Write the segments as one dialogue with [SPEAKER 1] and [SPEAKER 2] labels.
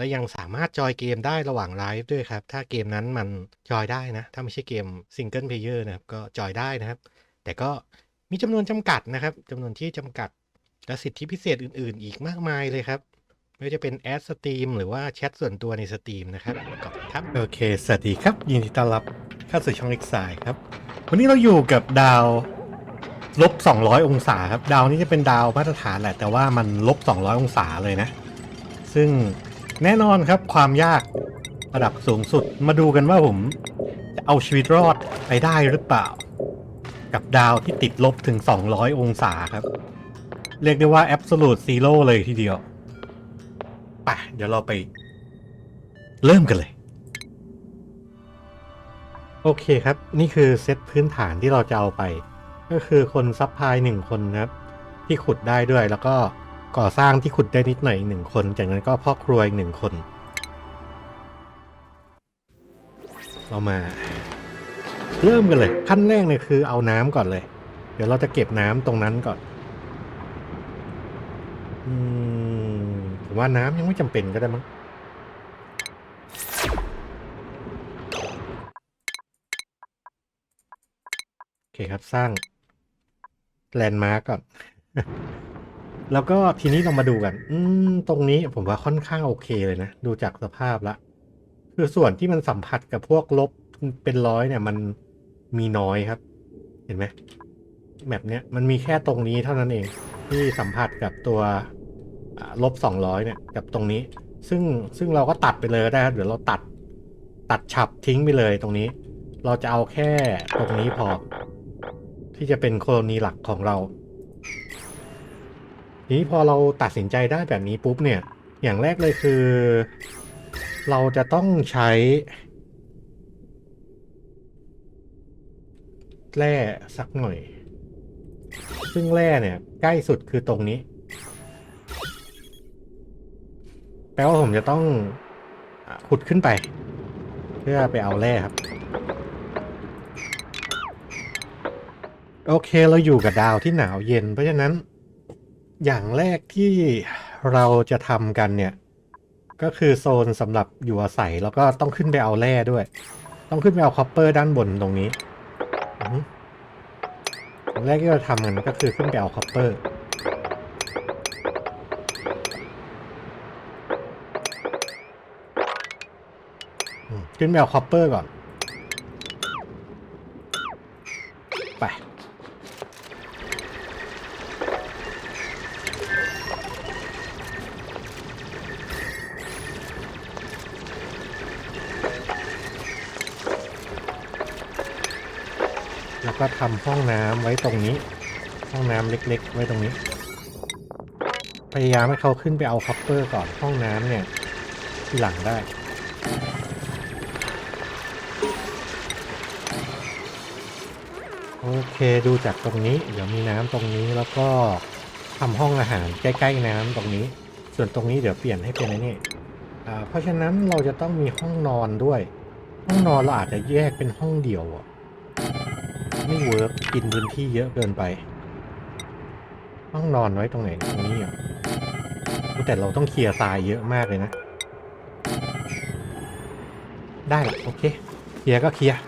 [SPEAKER 1] และยังสามารถจอยเกมได้ระหว่างไลฟ์ด้วยครับ ถ้าเกมนั้นมันจอยได้นะ ถ้าไม่ใช่เกมซิงเกิลเพลเยอร์นะครับ ก็จอยได้นะครับ แต่ก็มีจำนวนจำกัดนะครับจำนวนที่จำกัด และสิทธิพิเศษอื่น ๆ อีกมากมายเลยครับไม่ว่าจะเป็นแอดสตรีมหรือว่าแชทส่วนตัวในสตรีมนะครับขอบคุณครับ โอเค สวัสดีครับ ยินดีต้อนรับเข้าสู่ช่อง X ายครับ วันนี้เราอยู่กับดาวลบ 200 องศาครับ ดาวนี้จะเป็นดาวมาตรฐานแหละ แต่ว่ามันลบ 200 องศาเลยนะ ซึ่ง แน่นอนครับความยากระดับสูงสุดมาดูกันว่าผม จะเอาชีวิตรอดไปได้หรือเปล่า กับดาวที่ติดลบถึง 200 องศาครับ เรียกได้ว่า absolute zero เลยทีเดียวไปเดี๋ยวเราไป เริ่มกันเลย โอเคครับ นี่คือเซตพื้นฐานที่เราจะเอาไป ก็คือคนซับพลายหนึ่งคนครับ ที่ขุดได้ด้วยแล้วก็ ก่อสร้างที่ขุดได้นิดหน่อยอีกหนึ่งคน จากนั้นก็พ่อครัวอีกหนึ่งคน เรามา เริ่มกันเลย ขั้นแรกเนี่ยคือเอาน้ำก่อนเลย เดี๋ยวเราจะเก็บน้ำตรงนั้นก่อนอืมผมว่าน้ำยังไม่จำเป็นก็ได้มั้งโอเคครับสร้างแลนด์มาร์กก่อน แล้วก็ทีนี้เรามาดูกัน อืม ตรงนี้ผมว่าค่อนข้างโอเคเลยนะ ดูจากสภาพละ คือส่วนที่มันสัมผัสกับพวกลบเป็นร้อยเนี่ยมันมีน้อยครับ เห็นไหมแบบเนี้ยมันมีแค่ตรงนี้เท่านั้นเอง ที่สัมผัสกับตัวลบสองร้อยเนี่ย กับตรงนี้ ซึ่งซึ่งเราก็ตัดไปเลยก็ได้ครับเดี๋ยวเราตัด ตัดฉับทิ้งไปเลยตรงนี้ เราจะเอาแค่ตรงนี้พอ ที่จะเป็นโคลนีหลักของเรา ทีนี้พอเราตัดสินใจได้แบบนี้ปุ๊บเนี่ย อย่างแรกเลยคือ เราจะต้องใช้แร่สักหน่อย ซึ่งแร่เนี่ย ใกล้สุดคือตรงนี้ แปลว่าผมจะต้องขุดขึ้นไป เพื่อไปเอาแร่ครับ โอเคเราอยู่กับดาวที่หนาวเย็นเพราะฉะนั้น อย่างแรกที่เราจะทำกันเนี่ย ก็คือโซนสำหรับอยู่อาศัยแล้วก็ต้องขึ้นไปเอาแร่ด้วย ต้องขึ้นไปเอาคอปเปอร์ด้านบนตรงนี้อย่างแรกที่เราทำกันก็คือขึ้นไปเอาคอปเปอร์ขึ้นไปเอาคอปเปอร์ก่อน แล้วก็ทำห้องน้ำไว้ตรงนี้ ห้องน้ำเล็ก ๆ ไว้ตรงนี้ พยายามให้เขาขึ้นไปเอาคอปเปอร์ก่อนห้องน้ำเนี่ยที่หลังได้โอเคดูจากตรงนี้ เดี๋ยวมีน้ำตรงนี้แล้วก็ทำห้องอาหารใกล้ๆน้ำตรงนี้ ส่วนตรงนี้เดี๋ยวเปลี่ยนให้เป็นไอ้นี่อ่าเพราะฉะนั้นเราจะต้องมีห้องนอนด้วย ห้องนอนเราอาจจะแยกเป็นห้องเดี่ยวอะ ไม่เวิร์กกินพื้นที่เยอะเกินไป ห้องนอนไว้ตรงไหนตรงนี้เหรอแต่เราต้องเคลียร์ทรายเยอะมากเลยนะ ได้ละโอเค เคลียร์ก็เคลียร์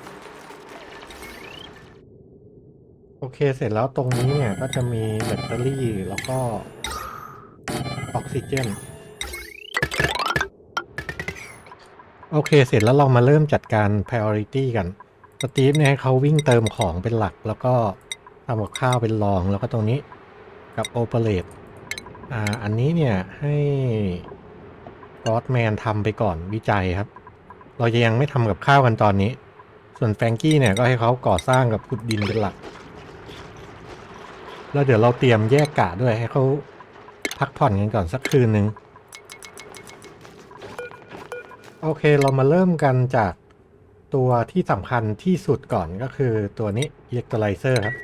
[SPEAKER 1] โอเคเสร็จแล้วตรงนี้เนี่ยก็จะมีแบตเตอรี่แล้วก็ออกซิเจนโอเค เสร็จแล้วเรามาเริ่มจัดการ priority กัน สตีฟเนี่ยให้เขาวิ่งเติมของเป็นหลัก แล้วก็ทำกับข้าวเป็นรองแล้วก็ตรงนี้กับ operate อ่าอันนี้เนี่ยให้กอ d แมนทำไปก่อนวิจัยครับ เราจะยังไม่ทำกับข้าวกันตอนนี้ ส่วนแฟงกี้เนี่ยก็ให้เขาก่อสร้างกับขุดดินเป็นหลัก แล้วเดี๋ยวเราเตรียมแยกกะด้วยให้เขาพักผ่อนกันก่อนสักคืนหนึ่งโอเคเรามาเริ่มกันจาก ตัวที่สำคัญที่สุดก่อนก็คือตัวนี้ electrolyzer ครับ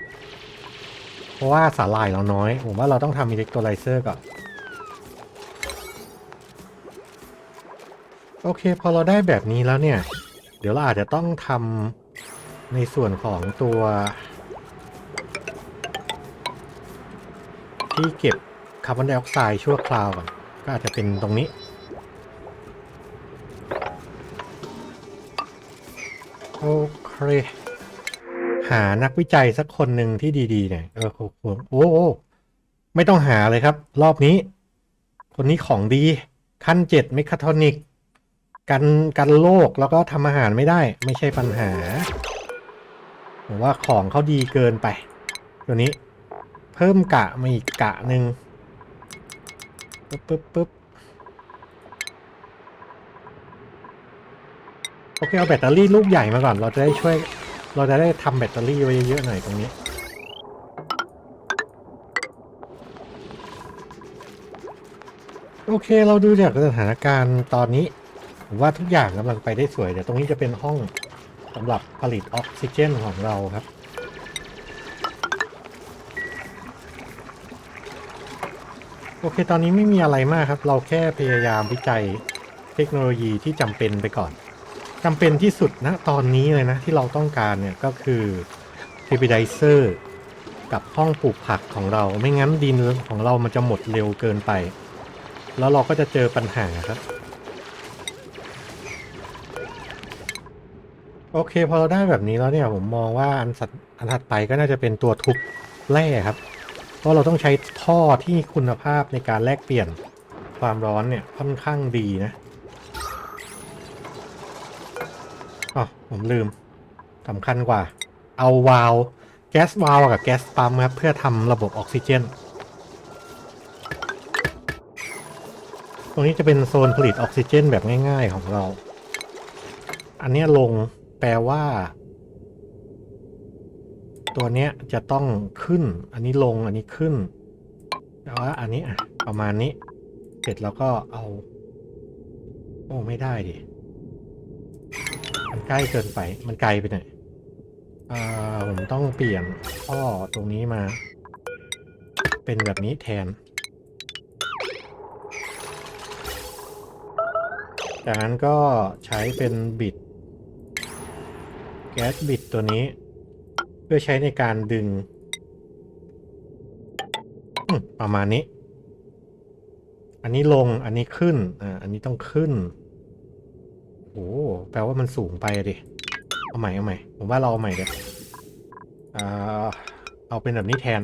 [SPEAKER 1] เพราะว่าสาลายเราน้อย ผมว่าเราต้องทำ electrolyzer ก่อน โอเค พอเราได้แบบนี้แล้วเนี่ย เดี๋ยวเราอาจจะต้องทำในส่วนของตัว ที่เก็บคาร์บอนไดออกไซด์ชั่วคราวก่อนก็อาจจะเป็นตรงนี้ โอ เค หานักวิจัยสักคนหนึ่งที่ดีๆหน่อยเออควรโอ้โอ้ไม่ต้องหาเลยครับ รอบนี้ คนนี้ของดี ขั้นเจ็ดเมคาทอนิก กันกันโรคแล้วก็ทำอาหารไม่ได้ ไม่ใช่ปัญหาผมว่าของเขาดีเกินไป ตัวนี้ เพิ่มกะมาอีกกะหนึ่งปึ๊บปึ๊บปึ๊บ โอเคเอาแบตเตอรี่ลูกใหญ่มาก่อน เราจะได้ช่วย เราจะได้ทำแบตเตอรี่ไว้เยอะๆหน่อยตรงนี้โอเค เราดูจากสถานการณ์ตอนนี้ผมว่าทุกอย่างกำลังไปได้สวย เดี๋ยวตรงนี้จะเป็นห้องสำหรับผลิตออกซิเจนของเราครับ โอเค ตอนนี้ไม่มีอะไรมากครับ เราแค่พยายามวิจัยเทคโนโลยีที่จำเป็นไปก่อน จำเป็นที่สุดนะตอนนี้เลยนะ ที่เราต้องการเนี่ยก็คือเท b ิไดเซอร์กับห้องปลูกผักของเรา ไม่งั้นดินของเรามันจะหมดเร็วเกินไป แล้วเราก็จะเจอปัญหาครับ โอเคพอเราได้แบบนี้แล้วเนี่ยผมมองว่าอันสัตอันถัดไปก็น่าจะเป็นตัวทุบแร่ครับ เพราะเราต้องใช้ท่อที่คุณภาพในการแลกเปลี่ยนความร้อนเนี่ยค่อนข้างดีนะ อ๋อผมลืมสำคัญกว่า เอาวาล์วแก๊สวาล์วกับแก๊สปั๊มครับ เพื่อทำระบบออกซิเจน ตรงนี้จะเป็นโซนผลิตออกซิเจนแบบง่าย ๆของเรา อันนี้ลงแปลว่า ตัวเนี้ยจะต้องขึ้น อันนี้ลงอันนี้ขึ้นแต่ว่าอันนี้อะประมาณนี้ เสร็จแล้วก็เอา โอ้ ไม่ได้ดิ ใกล้เกินไป มันไกลไปหน่อยอ่าผมต้องเปลี่ยนท่อตรงนี้มา เป็นแบบนี้แทน จากนั้นก็ใช้เป็นบิด แก๊สบิดตัวนี้ เพื่อใช้ในการดึง ประมาณนี้ อันนี้ลง อันนี้ขึ้น อ่า อันนี้ต้องขึ้น อ้แปลว่ามันสูงไปดิ เอาใหม่เอาใหม่ ผมว่าเราเอาใหม่เดี๋ยวเอาเป็นแบบนี้แทน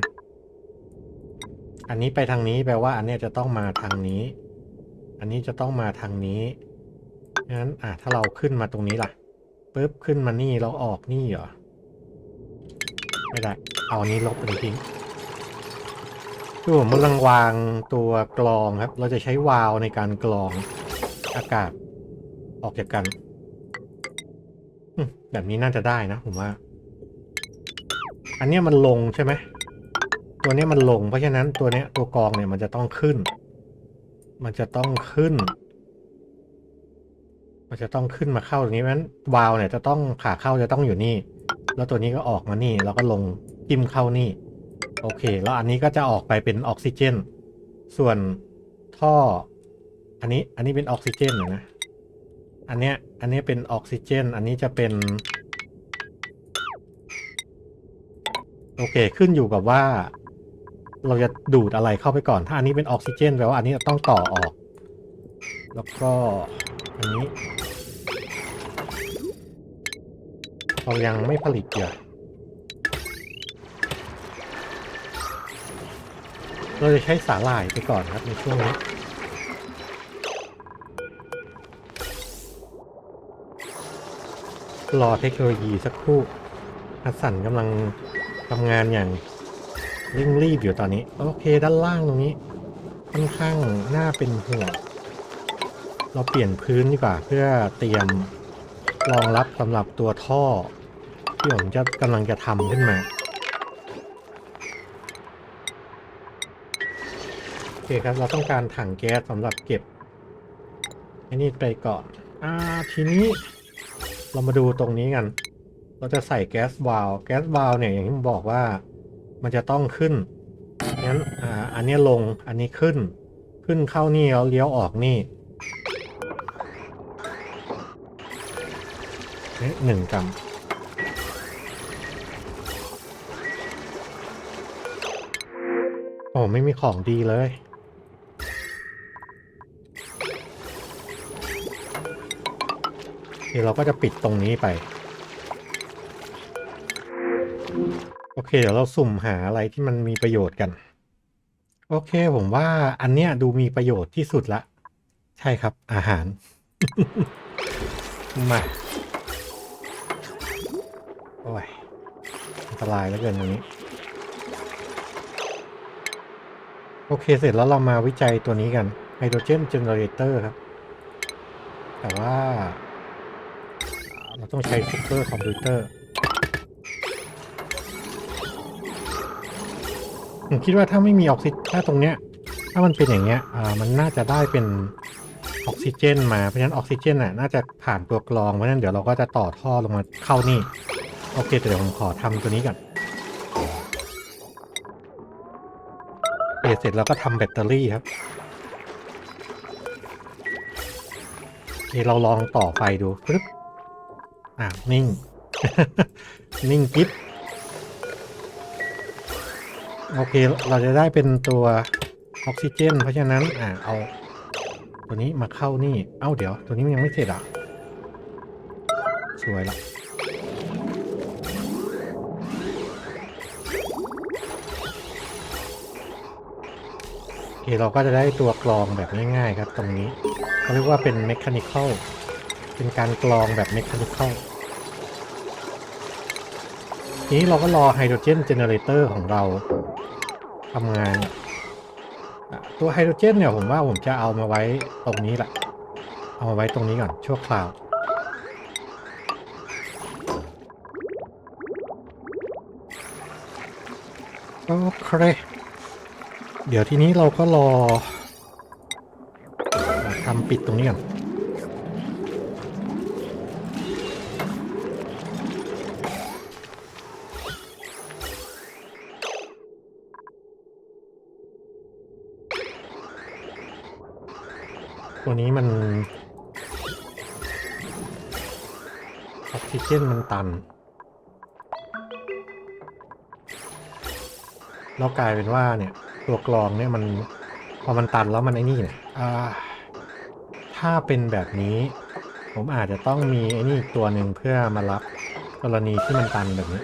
[SPEAKER 1] อันนี้ไปทางนี้แปลว่า อันเนี้ยจะต้องมาทางนี้ อันนี้จะต้องมาทางนี้ งั้น อะ ถ้าเราขึ้นมาตรงนี้ล่ะปุ๊บขึ้นมานี่แล้วออกนี่เหรอ ไม่ได้ เอาอันนี้ลบอันนี้ทิ้งคือผมกำลังวางตัวกรองครับ เราจะใช้วาล์วในการกรองอากาศ ออกจากกันแบบนี้น่าจะได้นะผมว่า อันนี้มันลงใช่ไหม ตัวนี้มันลง เพราะฉะนั้นตัวนี้ตัวกองเนี่ยมันจะต้องขึ้น มันจะต้องขึ้น มันจะต้องขึ้นมาเข้าตรงนี้เพราะฉะนั้นวาล์วเนี่ยจะต้องขาเข้าจะต้องอยู่นี่ แล้วตัวนี้ก็ออกมานี่ แล้วก็ลงจิ้มเข้านี่ โอเค แล้วอันนี้ก็จะออกไปเป็นออกซิเจน ส่วนท่อ อันนี้อันนี้เป็นออกซิเจนนะ อันเนี้ยอันนี้เป็นออกซิเจน อันนี้จะเป็น โอเคขึ้นอยู่กับว่า เราจะดูดอะไรเข้าไปก่อน ถ้าอันนี้เป็นออกซิเจนแปลว่าอันนี้ต้องต่อออก แล้วก็อันนี้เรายังไม่ผลิตเยื่อเราจะใช้สาหร่ายไปก่อนครับในช่วงนี้ รอเทคโนโลยีสักครู่ฮัสสันกำลังทำงานอย่างเร่งรีบอยู่ตอนนี้ โอเคด้านล่างตรงนี้ค่อนข้างน่าเป็นห่วงเราเปลี่ยนพื้นดีกว่าเพื่อเตรียมรองรับสำหรับตัวท่อ ที่ผมจะกำลังจะทำขึ้นมาโอเคครับเราต้องการถังแก๊สสำหรับเก็บไอ้นี่ไปก่อน อ่าทีนี้
[SPEAKER 2] เรามาดูตรงนี้กัน เราจะใส่แก๊สวาลวแก๊สวาลวเนี่ยอย่างที่ผมบอกว่า มันจะต้องขึ้นงั้นอ่าอันนี้ลงอันนี้ขึ้น ขึ้นเข้านี่แล้วเลี้ยวออกนี่เอ๊ะหนึ่งกรัมโอ้ไม่มีของดีเลย เดี๋ยวเราก็จะปิดตรงนี้ไป โอเค เดี๋ยวเราสุ่มหาอะไรที่มันมีประโยชน์กัน โอเค ผมว่าอันเนี้ยดูมีประโยชน์ที่สุดละ ใช่ครับ อาหาร มา โอ้ยอันตรายแล้วเกินตรงนี้ โอเค เสร็จแล้วเรามาวิจัยตัวนี้กันไฮโดรเจนเจเนเรเตอร์ครับ แต่ว่า เราต้องใช้ซุปเปอร์คอมพิวเตอร์ผมคิดว่าถ้าไม่มีออกซิถ้าตรงเนี้ย ถ้ามันเป็นอย่างเงี้ยอ่ามันน่าจะได้เป็นออกซิเจน มาเพราะฉะนั้นออกซิเจนน่ะน่าจะผ่านตัวกรองเพราะฉะนั้นเดี๋ยวเราก็จะต่อท่อลงมาเข้านี่ โอเคแต่เดี๋ยวผมขอทำตัวนี้ก่อนเคเสร็จแล้วก็ทำแบตเตอรี่ครับโอเคเราลองต่อไฟดูปึ๊บ อ่านิ่ง นิ่งกิ๊บโอเค เราจะได้เป็นตัวออกซิเจน เพราะฉะนั้น อ่าเอา ตัวนี้มาเข้านี่ เอ้า เดี๋ยว ตัวนี้มันยังไม่เสร็จอะ สวยละโอเค เราก็จะได้ตัวกรองแบบง่ายๆครับตรงนี้เขาเรียกว่าเป็นเมคานิคอล เป็นการกรองแบบเมคานิคอลทีนี้เราก็รอไฮโดรเจนเจเนเรเตอร์ของเราทำงาน ตัวไฮโดรเจนเนี่ยผมว่าผมจะเอามาไว้ตรงนี้แหละ เอามาไว้ตรงนี้ก่อนชั่วคราวโอเค เดี๋ยวทีนี้เราก็รอทำปิดตรงนี้ก่อน ตัวนี้มันออกซิเจนมันตัน แล้วกลายเป็นว่าเนี่ย ตัวกรองเนี่ยมันพอมันตันแล้วมันไอ้นี่เนี่ยถ้าเป็นแบบนี้ ผมอาจจะต้องมีไอ้นี่ตัวหนึ่งเพื่อมารับกรณีที่มันตันแบบนี้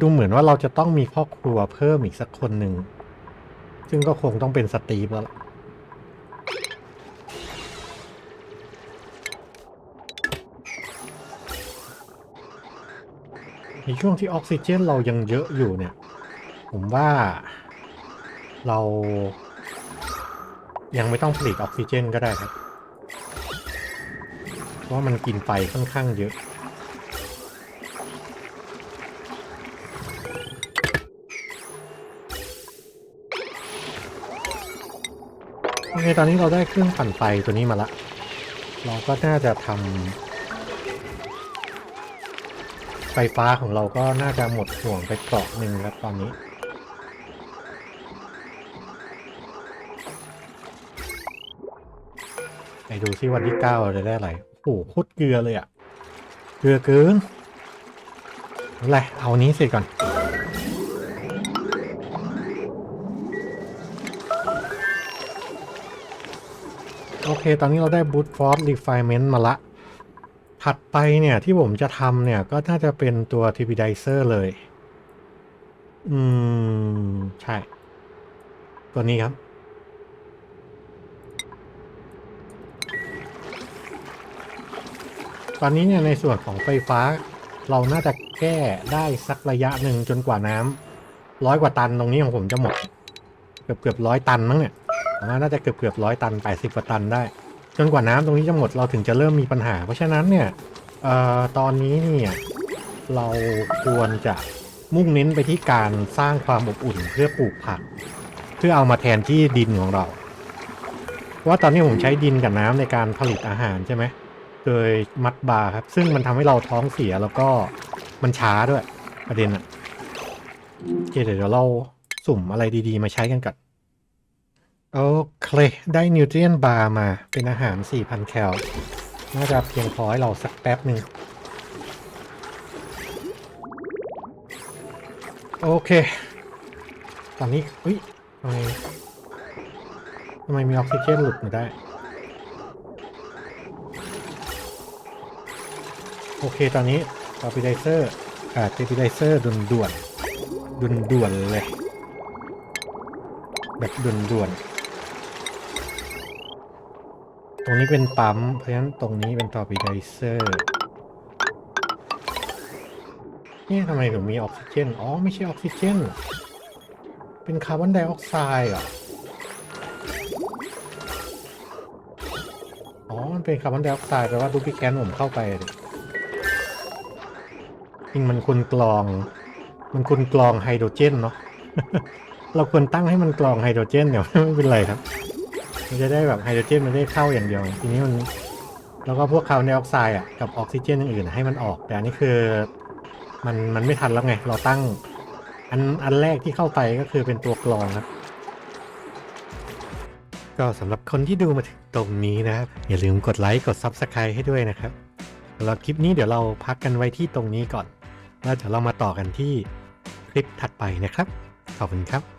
[SPEAKER 2] ดูเหมือนว่าเราจะต้องมีครอบครัวเพิ่มอีกสักคนหนึ่ง ซึ่งก็คงต้องเป็นสตีฟแล้วในช่วงที่ออกซิเจนเรายังเยอะอยู่เนี่ย ผมว่าเรายังไม่ต้องผลิตออกซิเจนก็ได้ครับ เพราะมันกินไฟค่อนข้างเยอะ เคตอนนี้เราได้เครื่องปั่นไฟตัวนี้มาละ เราก็น่าจะทำไฟฟ้าของเราก็น่าจะหมดห่วงไปเกาะหนึ่งแล้วตอนนี้ไปดูซิวันที่เก้าเราจะได้อะไรโอ้โหโคตรเกลือเลยอะเกลือเกินอะไรเอานี้เสร็จก่อน อเค ตอนนี้เราได้ Boot Force Refinement มาละ ถัดไปเนี่ยที่ผมจะทำเนี่ย ก็น่าจะเป็นตัว Turbidizer เลย อืม ใช่ ตัวนี้ครับตอนนี้เนี่ยในส่วนของไฟฟ้าเราน่าจะแก้ได้สักระยะหนึ่งจนกว่าน้ำร้อยกว่าตันตรงนี้ของผมจะหมด เกือบเกือบร้อยตันมั้งเนี่ย ว่าน่าจะเกือบเกือบร้อยตันแปดสิบกว่าตันได้ จนกว่าน้ำตรงนี้จะหมดเราถึงจะเริ่มมีปัญหา เพราะฉะนั้นเนี่ยออตอนนี้เนี่ยเราควรจะมุ่งเน้นไปที่การสร้างความอบอุ่นเพื่อปลูกผัก เพื่อเอามาแทนที่ดินของเราเพราะว่าตอนนี้ผมใช้ดินกับน้ำในการผลิตอาหารใช่ไหมโดยมัดบาครับ ซึ่งมันทำให้เราท้องเสียแล้วก็มันช้าด้วยประเด็นอะโอเคเดี๋ยวเราสุ่มอะไรดีๆ มาใช้กันก่อน โอเค ได้นิวเทรียนบาร์มาเป็นอาหาร 4,000 แคล น่าจะเพียงพอให้เราสักแป๊บหนึ่งโอเค ตอนนี้อุ้ยทำไมทำไมมีออกซิเจนหลุดมาได้ โอเค ตอนนี้ตอปิไดเซอร์อ่าเตปิไดเซอร์ด่วนด่วนด่วนด่วนเลย แบบด่วนด่วน ตรงนี้เป็นปั๊ม เพราะฉะนั้นตรงนี้เป็นตอปิไดเซอร์นี่ทำไมถึงมีออกซิเจน อ๋อ ไม่ใช่ออกซิเจน เป็นคาร์บอนไดออกไซด์เหรอ อ๋อ มันเป็นคาร์บอนไดออกไซด์แปลว่าดูพิแกนผมเข้าไปดิจริงมันควรกรอง มันควรกรองไฮโดรเจนเนาะ เราควรตั้งให้มันกรองไฮโดรเจนเดี๋ยวไม่เป็นไรครับ มันจะได้แบบไฮโดรเจนมันได้เข้าอย่างเดียว ทีนี้มันแล้วก็พวกคาร์บอนไดออกไซด์อะกับออกซิเจนอื่นๆให้มันออก แต่อันนี้คือมันมันไม่ทันแล้วไง เราตั้ง อันอันแรกที่เข้าไปก็คือเป็นตัวกรองครับ ก็สำหรับคนที่ดูมาถึงตรงนี้นะครับ อย่าลืมกดไลค์กด Subscribe ให้ด้วยนะครับสำหรับคลิปนี้เดี๋ยวเราพักกันไว้ที่ตรงนี้ก่อน แล้วเดี๋ยวเรามาต่อกันที่คลิปถัดไปนะครับ ขอบคุณครับ